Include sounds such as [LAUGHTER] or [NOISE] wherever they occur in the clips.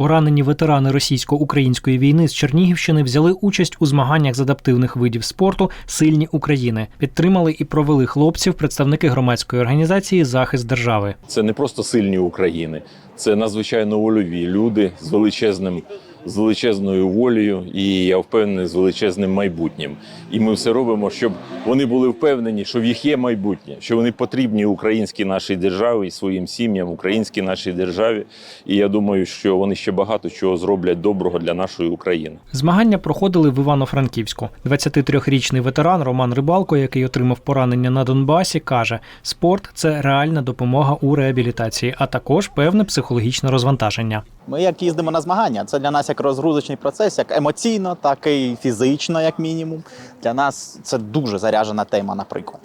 Поранені ветерани російсько-української війни з Чернігівщини взяли участь у змаганнях з адаптивних видів спорту Сильні України. Підтримали і провели хлопців представники громадської організації Захист держави. Це не просто сильні України, це надзвичайно вольові люди з величезним. З величезною волею, і я впевнений з величезним майбутнім. І ми все робимо, щоб вони були впевнені, що в їх є майбутнє, що вони потрібні українській нашій державі і своїм сім'ям, українській нашій державі. І я думаю, що вони ще багато чого зроблять доброго для нашої України. Змагання проходили в Івано-Франківську. 23-річний ветеран Роман Рибалко, який отримав поранення на Донбасі, каже: спорт це реальна допомога у реабілітації, а також певне психологічне розвантаження. Ми як їздимо на змагання, це для нас як розгрузочний процес, як емоційно, так і фізично, як мінімум. Для нас це дуже заряджена тема, наприклад.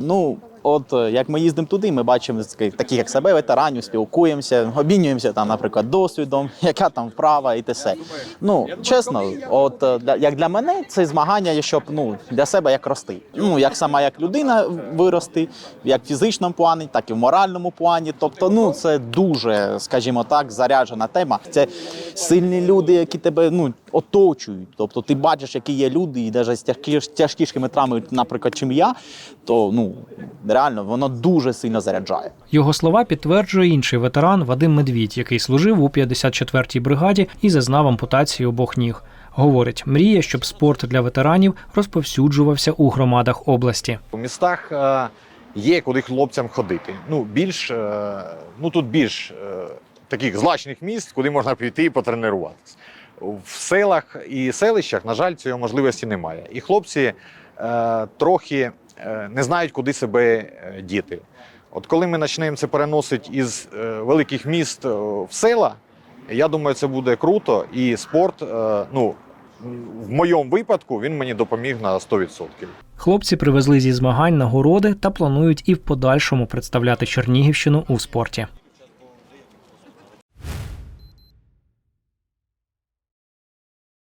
Ну, от е, як ми їздимо туди, ми бачимо таких, як себе, ветеранів, спілкуємося, обмінюємося там, наприклад, досвідом, [LAUGHS] яка там вправа і те все. Ну, чесно, от е, як для мене, це змагання щоб ну, для себе як рости. Ну, як сама як людина вирости, як в фізичному плані, так і в моральному плані. Тобто, ну це дуже, скажімо так, заряджена тема. Це сильні люди, які тебе ну оточують. Тобто, ти бачиш, які є люди, і навіть з тяжкі, тяжкішими травмами, наприклад, чим я, то ну реально воно дуже сильно заряджає. Його слова підтверджує інший ветеран Вадим Медвідь, який служив у 54-й бригаді і зазнав ампутації обох ніг. Говорить, мріє, щоб спорт для ветеранів розповсюджувався у громадах області. У містах е, є куди хлопцям ходити. Ну, більш, е, ну тут більш е, таких злачних міст, куди можна піти і потренуватися. В селах і селищах, на жаль, цієї можливості немає. І хлопці е, трохи не знають, куди себе е, діти. От коли ми почнемо це переносити із е, великих міст е, в села, я думаю, це буде круто. І спорт, е, ну, в моєму випадку, він мені допоміг на 100%. Хлопці привезли зі змагань нагороди та планують і в подальшому представляти Чернігівщину у спорті.